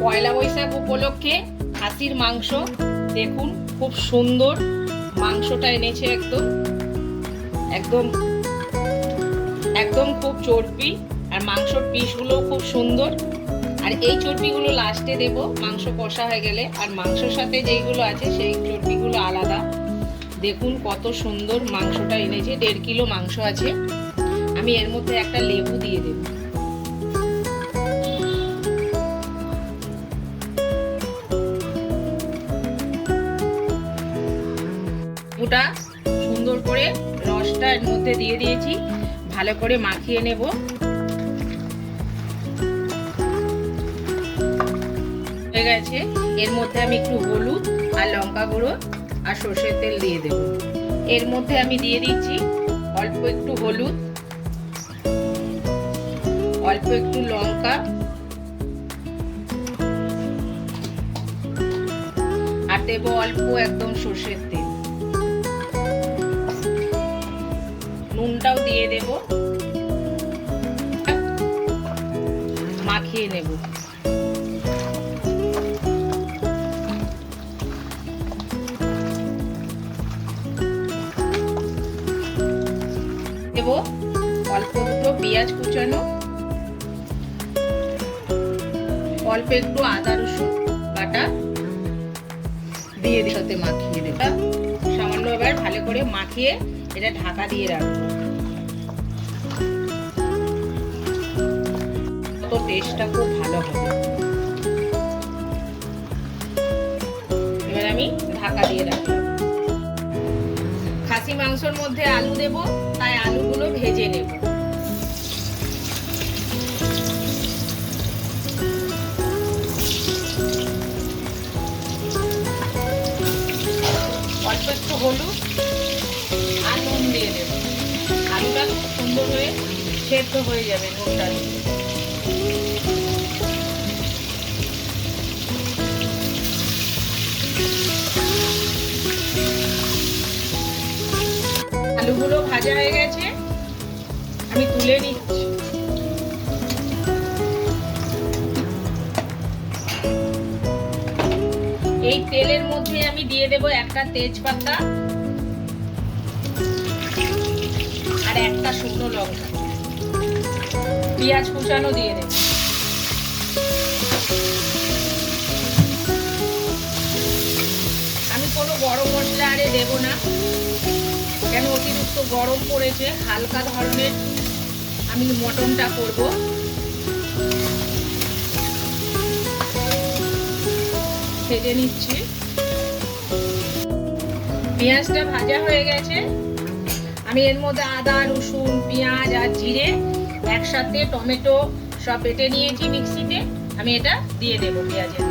পয়লা বৈশাখ উপলক্ষে খাসির মাংস। দেখুন, খুব সুন্দর মাংসটা এনেছে একদম। একদম একদম খুব চর্বি আর মাংসর পিসগুলো খুব সুন্দর। আর এই চর্বিগুলো লাস্টে দেব, মাংস কষা হয়ে গেলে। আর মাংসর সাথে যেইগুলো আছে, সেই চর্বিগুলো আলাদা। দেখুন, কত সুন্দর মাংসটা এনেছে, দেড় কিলো মাংস আছে। আমি এর মধ্যে একটা লেবু দিয়ে দেব। এর মধ্যে দিয়ে দিয়েছি। ভালো করে মাখিয়ে নেব। হয়ে গেছে। এর মধ্যে আমি একটু হলুদ আর লঙ্কা গুঁড়ো আর সর্ষের তেল দিয়ে দেব। এর মধ্যে আমি দিয়ে দিচ্ছি অল্প একটু হলুদ, অল্প একটু লঙ্কা আর দেব অল্প একদম সর্ষের তেল। নুনটাও দিয়ে দেব। মাখিয়ে নেব। দেব অল্প দুটো পেঁয়াজ কুচানো। অল্প একটু আদা, রসুন, বাটা দিয়ে সাথে মাখিয়ে দেব। সামান্য এবার ভালো করে মাখিয়ে এটা ঢাকা দিয়ে রাখব। তো টেস্টটা খুব ভালো হবে। এবার আমি ঢাকা দিয়ে রাখলাম খাসি মাংসর মধ্যে আলু দেব, তাই আলুগুলো ভেজে নেব। অল্প একটু হলুদ আলুটা খুব সুন্দর হয়ে সেদ্ধ হয়ে যাবে নুনটা আলুগুলো ভাজা হয়ে গেছে। আমি তুলে নিচ্ছি। এই তেলের মধ্যে আমি দিয়ে দেব একটা তেজপাতা। আর একটা শুকনো লঙ্কা। পেঁয়াজ কুচানো দিয়ে দেব। আমি কোনো গরম মশলা আরে দেব না। কেন অতিরিক্ত গরম পড়েছে, হালকা ধরনের। আমি মটনটা করব। ভেজে নিচ্ছি। পেঁয়াজটা ভাজা হয়ে গেছে। আমি এর মধ্যে আদা, রসুন, পেঁয়াজ আর জিরে একসাথে টমেটো সব বেটে নিয়েছি মিক্সিতে। আমি এটা দিয়ে দেব পেঁয়াজের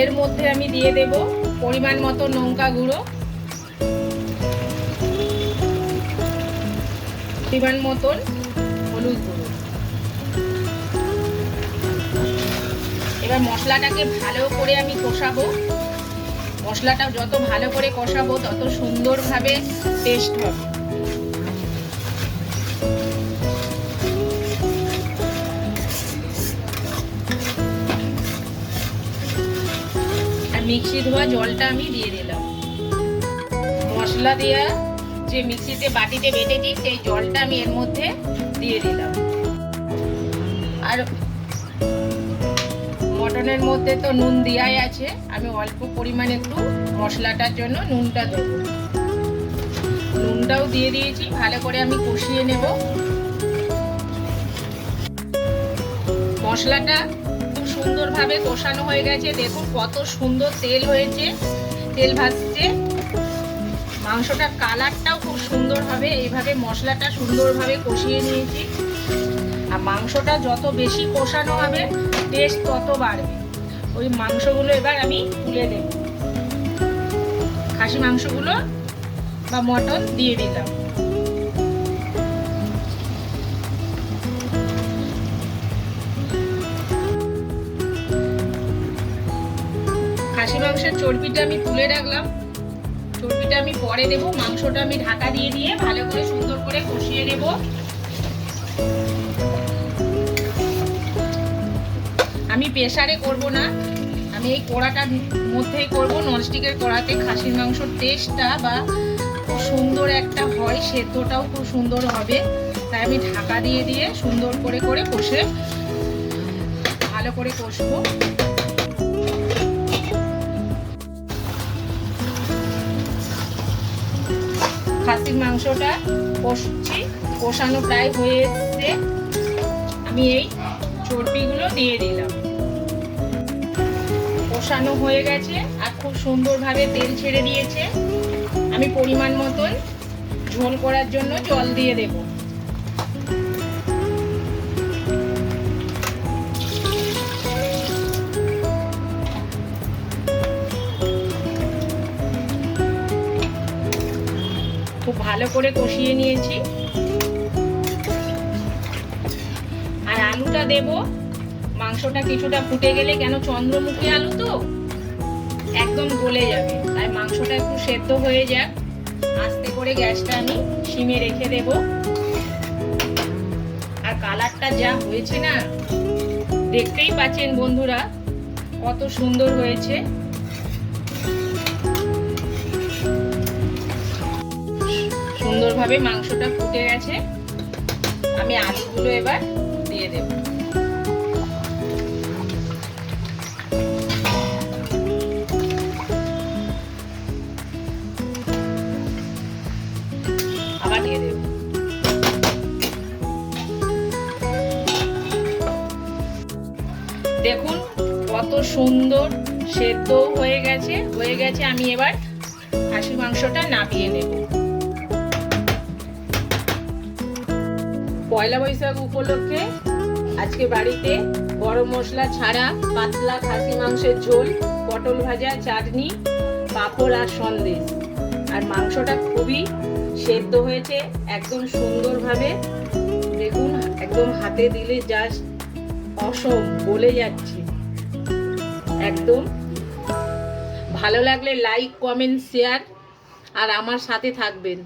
এর মধ্যে আমি দিয়ে দেব পরিমাণ মতো লঙ্কা গুঁড়ো। পরিমাণ মতন হলুদ গুঁড়ো। এবার মশলাটাকে ভালো করে আমি কষাবো। মশলাটা যত ভালো করে কষাবো, তত সুন্দরভাবে টেস্ট হবে। মিক্সি ধোয়া জলটা আমি দিয়ে দিলাম। মশলা দেওয়া যে মিক্সিতে বাটিতে বেটেছি সেই জলটা আমি এর মধ্যে দিয়ে দিলাম। আর মটনের মধ্যে তো নুন দেওয়াই আছে। আমি অল্প পরিমাণে একটু মশলাটার জন্য নুনটা দেব। নুনটাও দিয়ে দিয়েছি, ভালো করে আমি কষিয়ে নেব। মশলাটা খুব সুন্দরভাবে কষানো হয়ে গেছে। দেখুন কত সুন্দর তেল হয়েছে, তেল ভাজছে মাংসটার কালারটাও খুব সুন্দর হবে এইভাবে মশলাটা সুন্দরভাবে কষিয়ে নিয়েছি। আর মাংসটা যত বেশি কষানো হবে টেস্ট তত বাড়বে। ওই মাংসগুলো এবার আমি তুলে দেব। খাসি মাংসগুলো বা মটন দিয়ে দিলাম। খাসি মাংসের চর্বিটা আমি তুলে রাখলাম। চর্বি চর্বিটা আমি পরে দেবো। মাংসটা আমি ঢাকা দিয়ে দিয়ে ভালো করে সুন্দর করে কষিয়ে নেব। আমি প্রেশারে করব না। আমি এই কড়াটার মধ্যেই করব। ননস্টিকের কড়াতে খাসির মাংসর টেস্টটা বা সুন্দর একটা হয়, সেদ্ধটাও খুব সুন্দর হবে। তাই আমি ঢাকা দিয়ে দিয়ে সুন্দর করে করে কষে, ভালো করে কষবো। খাসির মাংসটা কষছি, কষানো প্রায় হয়ে এসছে আমি এই চর্বিগুলো দিয়ে দিলাম। কষানো হয়ে গেছে আর খুব সুন্দরভাবে তেল ছেড়ে দিয়েছে। আমি পরিমাণ মতন ঝোল করার জন্য জল দিয়ে দেব। খুব ভালো করে কষিয়ে নিয়েছি। আর আলুটা দেব মাংসটা কিছুটা ফুটে গেলে কেন চন্দ্রমুখী আলু তো? একদম গলে যাবে। তাই মাংসটা একটু সেদ্ধ হয়ে যাক। আস্তে করে গ্যাসটা আমি সিমে রেখে দেব। আর কালারটা যা হয়েছে না, দেখতেই পাচ্ছেন বন্ধুরা, কত সুন্দর হয়েছে। সুন্দরভাবে মাংসটা ফুটে গেছে। আমি আলুগুলো এবার দেখুন, কত সুন্দর সেদ্ধ হয়ে গেছে। হয়ে গেছে, আমি এবার খাসির মাংসটা নামিয়ে নেব। পয়লা বৈশাখ উপলক্ষে আজকে বাড়িতে গরম মশলা ছাড়া পাতলা খাসি মাংসের ঝোল, পটল ভাজা, চাটনি, পাঁপড় আর সন্দেশ। আর মাংসটা খুবই সেদ্ধ হয়েছে, একদম সুন্দরভাবে। দেখুন, একদম হাতে দিলে জাস্ট অসম বলে যাচ্ছি। একদম। ভালো লাগলে লাইক কমেন্ট শেয়ার আর আমার সাথে থাকবেন।